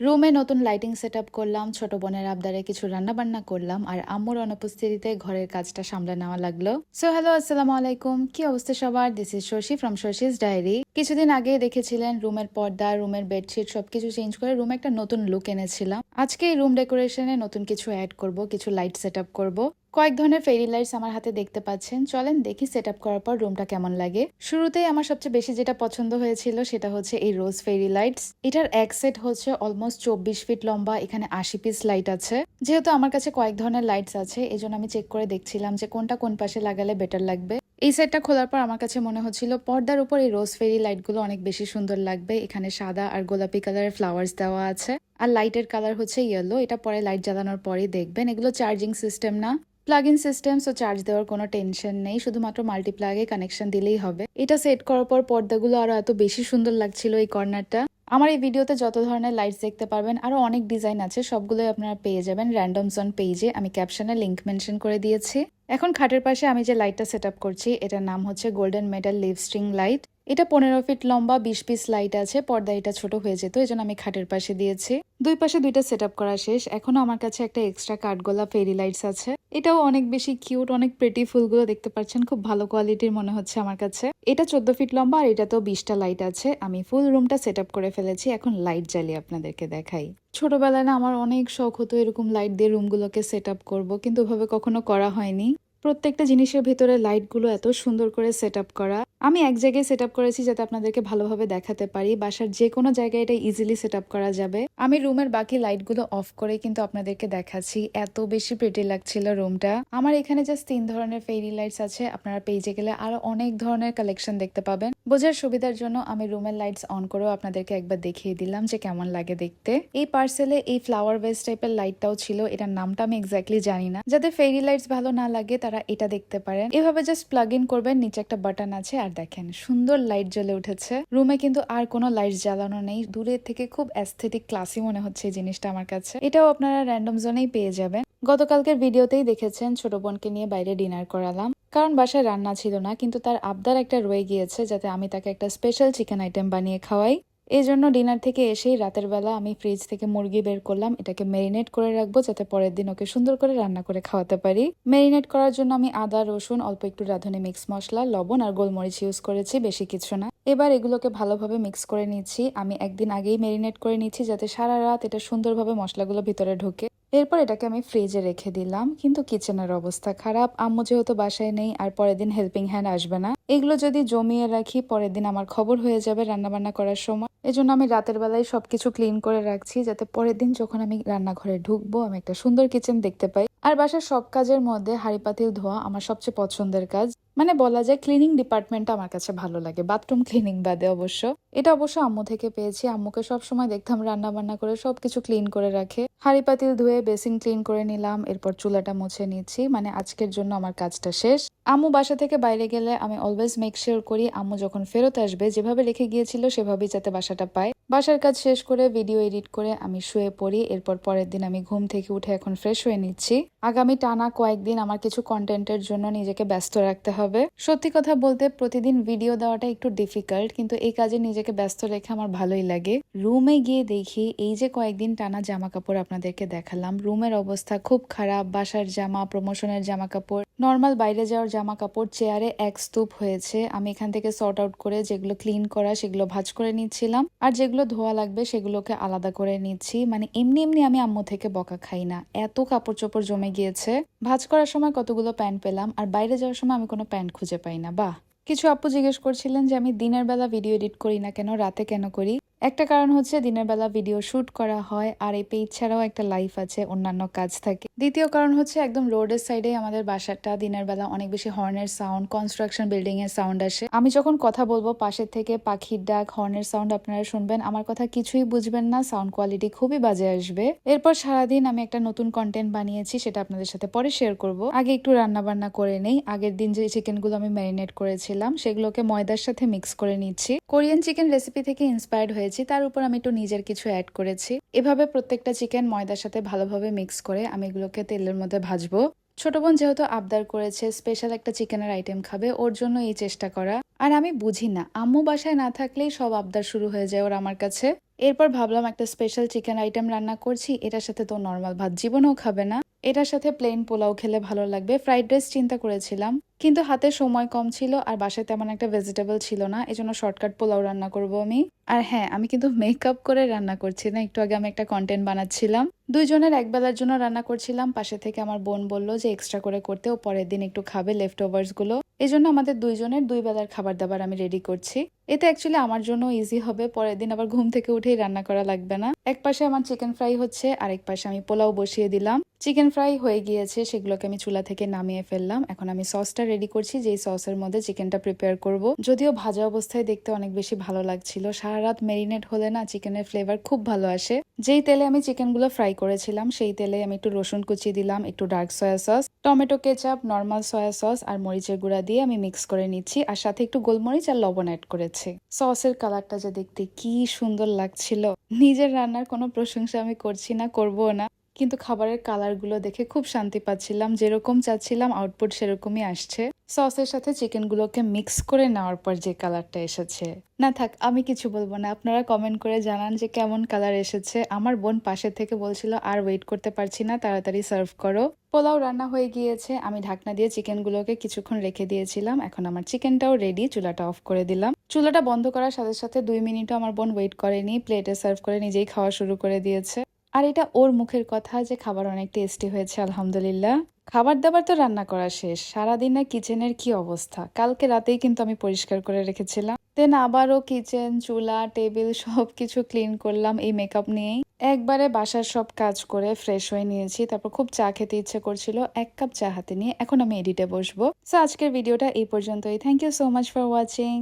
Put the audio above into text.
রুমে নতুন lighting set করলাম, ছোট বোনের আবদারে কিছু রান্না বান্না করলাম, আর আম্মুর অনুপস্থিতিতে ঘরের কাজটা সামলে নেওয়া লাগল। সো হ্যালো আসসালামু আলাইকুম। কি অবস্থা সবার? This is Shashi from Shashi's diary কিছুদিন আগে দেখেছিলেন রুমের পর্দা, রুমের বেডশিট, সবকিছু চেঞ্জ করে রুমে একটা নতুন লুক এনেছিলাম। আজকে রুম ডেকোরেশনে নতুন কিছু অ্যাড করব, কিছু লাইট সেট করব। কয়েক ধরনের ফেরি লাইটস আমার হাতে দেখতে পাচ্ছেন। চলেন দেখি সেট আপ করার পর রুমটা কেমন লাগে। শুরুতেই আমার সবচেয়ে বেশি যেটা পছন্দ হয়েছিল সেটা হচ্ছে এই রোজ ফেরি লাইটস এটার এক সেট হচ্ছে অলমোস্ট চব্বিশ ফিট লম্বা, এখানে আশি পিস লাইট আছে। যেহেতু আমার কাছে কয়েক ধরনের লাইটস আছে এই আমি চেক করে দেখছিলাম যে কোনটা কোন পাশে লাগালে বেটার লাগবে। এই সেটটা খোলার পর আমার কাছে মনে হচ্ছিল, পর্দার উপর এই রোজ ফেরি লাইটগুলো অনেক বেশি সুন্দর লাগবে। এখানে সাদা আর গোলাপি কালারের ফ্লাওয়ার্স দেওয়া আছে। আর লাইটের কালার হচ্ছে ইয়েলো এটা পরে লাইট জ্বালানোর পরেই দেখবেন। এগুলো চার্জিং সিস্টেম না। Plug in system so charge দেওয়ার কোনো টেনশন নেই। শুধুমাত্র মাল্টিপ্লাগে কানেকশন দিলেই হবে। এটা সেট করার পর পর্দাগুলো আরও এত বেশি সুন্দর লাগছিল এই কর্নারটা। আমার এই ভিডিওতে যত ধরনের লাইটস দেখতে পারবেন, আরও অনেক ডিজাইন আছে, সবগুলোই আপনারা পেয়ে যাবেন র্যান্ডম জোন পেজে আমি ক্যাপশনে লিংক মেনশন করে দিয়েছি। এখন খাটের পাশে আমি যে লাইটটা সেট করছি, এটার নাম হচ্ছে golden metal leaf string light এটা পনেরো ফিট লম্বা, বিশ পিস লাইট আছে, পর্দা এটা ছোট হয়ে যেত এই আমি খাটের পাশে দিয়েছি। দুই পাশে দুইটা সেট করা শেষ। এখনও আমার কাছে একটা এক্সট্রা কাঠগোলা ফেরি লাইটস আছে। এটাও অনেক বেশি কিউট অনেক প্রেটি ফুলগুলো দেখতে পাচ্ছেন, খুব ভালো কোয়ালিটির মনে হচ্ছে আমার কাছে। এটা চোদ্দ ফিট লম্বা আর এটাতেও বিশটা লাইট আছে। আমি ফুল রুমটা সেট করে ফেলেছি। এখন লাইট জ্বালিয়ে আপনাদেরকে দেখাই। ছোটবেলায় না আমার অনেক শখ হতো এরকম লাইট দিয়ে রুমগুলোকে সেট আপ করব, কিন্তু ওভাবে কখনো করা হয়নি। প্রত্যেকটা জিনিসের ভেতরে লাইটগুলো এত সুন্দর করে সেট করা। আমি এক জায়গায় সেট করেছি যাতে আপনাদেরকে ভালোভাবে দেখাতে পারি। বাসার যে কোনো জায়গায় এটা ইজিলি সেট করা যাবে। আমি রুমের বাকি লাইটগুলো অফ করে কিন্তু আপনাদেরকে দেখাচ্ছি। এত বেশি প্রিটি লাগছিল রুমটা। আমার এখানে জাস্ট তিন ধরনের ফেরি লাইটস আছে। আপনারা পেজে গেলে আরও অনেক ধরনের কালেকশন দেখতে পাবেন। বোঝার সুবিধার জন্য আমি রুমের লাইটস অন করেও আপনাদেরকে একবার দেখিয়ে দিলাম যে কেমন লাগে দেখতে। এই পার্সেলে এই ফ্লাওয়ার বেস টাইপের লাইটটাও ছিল। এটার নামটা আমি এক্স্যাক্টলি জানি না। যাদের ফেরি লাইটস ভালো না লাগে তারা এটা দেখতে পারেন। এভাবে জাস্ট প্লাগ ইন করবেন, নিচে একটা বাটন আছে, আর দেখেন, সুন্দর লাইট জ্বলে উঠেছে। রুমে কিন্তু আর কোনো লাইট জ্বালানো নেই। দূরের থেকে খুব অ্যাস্থেটিক ক্লাসি মনে হচ্ছে এই জিনিসটা আমার কাছে। এটাও আপনারা র্যান্ডম জোনেই পেয়ে যাবেন। গতকালকের ভিডিওতেই দেখেছেন, ছোট বোনকে নিয়ে বাইরে ডিনার করালাম। কারণ বাসায় রান্না ছিল না, কিন্তু তার আবদার একটা রয়ে গিয়েছে, যাতে আমি তাকে একটা স্পেশাল চিকেন আইটেম বানিয়ে খাওয়াই। এই জন্য ডিনার থেকে এসেই রাতের বেলা আমি ফ্রিজ থেকে মুরগি বের করলাম। এটাকে ম্যারিনেট করে রাখব যাতে পরের দিন ওকে সুন্দর করে রান্না করে খাওয়াতে পারি। ম্যারিনেট করার জন্য আমি আদা, রসুন, অল্প একটু রাঁধুনি মিক্স মশলা, লবণ আর গোলমরিচ ইউজ করেছি, বেশি কিছু না। এবার এগুলোকে ভালোভাবে মিক্স করে নিচ্ছি। আমি একদিন আগেই ম্যারিনেট করে নিচ্ছি যাতে সারা রাত এটা সুন্দরভাবে মশলাগুলো ভিতরে ঢোকে। এরপর এটাকে আমি ফ্রিজে রেখে দিলাম। কিন্তু কিচেনের অবস্থা খারাপ। আম্মু যেহেতু বাসায় নেই, আর পরের দিন হেল্পিং হ্যান্ড আসবে না। এগুলো যদি জমিয়ে রাখি, পরের দিন আমার খবর হয়ে যাবে রান্নাবান্না করার সময়। এজন্য আমি রাতের বেলায় সবকিছু ক্লিন করে রাখছি, যাতে পরের দিন যখন আমি রান্নাঘরে ঢুকবো, আমি একটা সুন্দর কিচেন দেখতে পাই। আর বাসার সব কাজের মধ্যে হাড়ি পাতিল ধোয়া আমার সবচেয়ে পছন্দের কাজ। মানে বলা যায় ক্লিনিং ডিপার্টমেন্টটা আমার কাছে ভালো লাগে বাথরুম ক্লিনিং বাদে অবশ্য। এটা অবশ্য আম্মু থেকে পেয়েছি। আম্মুকে সবসময় দেখতাম রান্না বান্না করে সবকিছু ক্লিন করে রাখে। হাড়ি পাতিল ধুয়ে বেসিন ক্লিন করে নিলাম, এরপর চুলাটা মুছে নিচ্ছি। মানে আজকের জন্য আমার কাজটা শেষ। আম্মু বাসা থেকে বাইরে গেলে আমি অলওয়েজ মেক শিওর করি আম্মু যখন ফেরত আসবে, যেভাবে রেখে গিয়েছিল সেভাবেই যাতে বাসাটা পায়। বাসার কাজ শেষ করে ভিডিও এডিট করে আমি শুয়ে পড়ি, এরপর পরের দিন আমি ঘুম থেকে উঠে এখন ফ্রেশ হয়ে নিচ্ছি। আগামী টানা কয়েকদিন আমার কিছু কন্টেন্টের জন্য নিজেকে ব্যস্ত রাখতে হবে। সত্যি কথা বলতে প্রতিদিন ভিডিও দেওয়াটা একটু ডিফিকাল্ট কিন্তু এই কাজে নিজেকে ব্যস্ত রেখে আমার ভালোই লাগে। রুমে গিয়ে দেখি, এই যে কয়েকদিন টানা জামা কাপড় আপনাদেরকে দেখালাম। রুমের অবস্থা খুব খারাপ, বাসার জামা প্রমোশনের জামা কাপড় নর্মাল বাইরে যাওয়ার জামা কাপড় চেয়ারে এক স্তূপ হয়েছে। আমি এখান থেকে সর্ট আউট করে যেগুলো ক্লিন করা, সেগুলো ভাজ করে নিচ্ছিলাম। আর যেগুলো ধোয়া লাগবে, সেগুলোকে আলাদা করে নিচ্ছি। মানে এমনি এমনি আমি আম্মু থেকে বকা খাই না। এত কাপড় চোপড় জমে গিয়েছে। ভাজ করার সময় কতগুলো প্যান্ট পেলাম। আর বাইরে যাওয়ার সময় আমি কোনো প্যান্ট খুঁজে পাই না। বাহ! কিছু আপু জিজ্ঞেস করছিলেন যে আমি দিনের বেলা ভিডিও এডিট করি না কেন, রাতে কেন করি? একটা কারণ হচ্ছে দিনের বেলা ভিডিও শুট করা হয় আর এই পেজ ছাড়াও একটা লাইফ আছে, অন্যান্য কাজ থাকে। দ্বিতীয় কারণ হচ্ছে একদম রোডের সাইডে আমাদের বাসাটা দিনের বেলা অনেক বেশি হর্নের সাউন্ড কনস্ট্রাকশন বিল্ডিং এর সাউন্ড আসে। আমি যখন কথা বলব পাশের থেকে পাখির ডাক হর্নের সাউন্ড আপনারা শুনবেন, আমার কথা কিছুই বুঝবেন না সাউন্ড কোয়ালিটি খুবই বাজে আসবে। এরপর সারাদিন আমি একটা নতুন কন্টেন্ট বানিয়েছি, সেটা আপনাদের সাথে পরে শেয়ার করব। আগে একটু রান্না বান্না করে নেই, আগের দিন যে চিকেনগুলো আমি ম্যারিনেট করেছিলাম, সেগুলোকে ময়দার সাথে মিক্স করে নিচ্ছি। কোরিয়ান চিকেন রেসিপি থেকে ইন্সপায়ার্ড হয়েছি তার উপর আমি একটু নিজের কিছু অ্যাড করেছি। এভাবে প্রত্যেকটা চিকেন ময়দার সাথে ভালোভাবে মিক্স করে আমি এগুলোকে তেলের মধ্যে ভাজবো। ছোট বোন যেহেতু আবদার করেছে স্পেশাল একটা চিকেনের আইটেম খাবে, ওর জন্য এই চেষ্টা করা। আর আমি বুঝি না, আম্মু বাসায় না থাকলেই সব আবদার শুরু হয়ে যায় ওর আমার কাছে। এরপর ভাবলাম একটা স্পেশাল চিকেন আইটেম রান্না করছি, এটার সাথে তো নর্মাল ভাত, জীবনেও খাবে না। এটার সাথে প্লেন পোলাও খেলে ভালো লাগবে। ফ্রাইড রাইস চিন্তা করেছিলাম। কিন্তু হাতে সময় কম ছিল আর বাসায় তেমন একটা ভেজিটেবল ছিল না, এজন্য শর্টকাট পোলাও রান্না করব আমি। আর হ্যাঁ আমি কিন্তু মেকআপ করে রান্না করছি না, একটু আগে আমি একটা কন্টেন্ট বানাচ্ছিলাম। দুইজনের এক বেলার জন্য রান্না করছিলাম, পাশে থেকে আমার বোন বলল যে এক্সট্রা করে করতে, ও পরের দিন একটু খাবে লেফট ওভার্সগুলো। এই জন্য আমাদের দুইজনের দুই বেলার খাবার দাবার আমি রেডি করছি। এতে অ্যাকচুয়ালি আমার জন্য ইজি হবে, পরের দিন আবার ঘুম থেকে উঠেই রান্না করা লাগবে না। এক পাশে আমার চিকেন ফ্রাই হচ্ছে আর এক পাশে আমি পোলাও বসিয়ে দিলাম। চিকেন ফ্রাই হয়ে গিয়েছে, সেগুলোকে আমি চুলা থেকে নামিয়ে ফেললাম, এখন আমি সসটা রেডি করছি, যেই সসের মধ্যে চিকেনটা প্রিপেয়ার করব। যদিও ভাজা অবস্থায় দেখতে অনেক বেশি ভালো লাগছিল। সারা রাত মেরিনেট হলে না চিকেনের ফ্লেভার খুব ভালো আসে। যেই তেলে আমি চিকেনগুলো ফ্রাই করেছিলাম, সেই তেলে আমি একটু রসুন কুচি দিলাম, একটু dark soy sauce tomato ketchup normal soy sauce আর মরিচের গুঁড়া দিয়ে আমি মিক্স করে নিচ্ছি আর সাথে একটু গোলমরিচ আর লবণ অ্যাড করেছি। সসের কালারটা যে দেখতে কি সুন্দর লাগছিল। নিজের রান্নার কোনো প্রশংসা আমি করছি না করব না। কিন্তু খাবারের কালারগুলো দেখে খুব শান্তি পাচ্ছিলাম। যেরকম চাচ্ছিলাম আউটপুট সেরকমই আসছে। সসের সাথে চিকেনগুলোকে মিক্স করে নেওয়ার পর যে কালারটা এসেছে। না থাক, আমি কিছু বলব না। আপনারা কমেন্ট করে জানান যে কেমন কালার এসেছে। আমার বোন পাশে থেকে বলছিল, আর ওয়েট করতে পারছি না, তাড়াতাড়ি সার্ভ করো। পোলাও রান্না হয়ে গিয়েছে। আমি ঢাকনা দিয়ে চিকেনগুলোকে কিছুক্ষণ রেখে দিয়েছিলাম। এখন আমার চিকেনটাও রেডি চুলাটা অফ করে দিলাম। চুলাটা বন্ধ করার সাথে সাথে দুই মিনিটও আমার বোন ওয়েট করেনি। প্লেটে সার্ভ করে নিজেই খাওয়া শুরু করে দিয়েছে। আর এটা ওর মুখের কথা যে খাবার অনেক টেস্টি হয়েছে, আলহামদুলিল্লাহ। খাবার দাবার তো রান্না করা শেষ। সারাদিনে কিচেনের কি অবস্থা? কালকে রাতেই কিন্তু আমি পরিষ্কার করে রেখেছিলাম। দেন আবারও কিচেন চুলা টেবিল সব কিছু ক্লিন করলাম এই মেকআপ নিয়েই। একবারে বাসার সব কাজ করে ফ্রেশ হয়ে নিয়েছি। তারপর খুব চা খেতে ইচ্ছে করছিল, এক কাপ চা হাতে নিয়ে। এখন আমি এডিটে বসবো। সো আজকের ভিডিওটা এই পর্যন্তই। Thank you so much for watching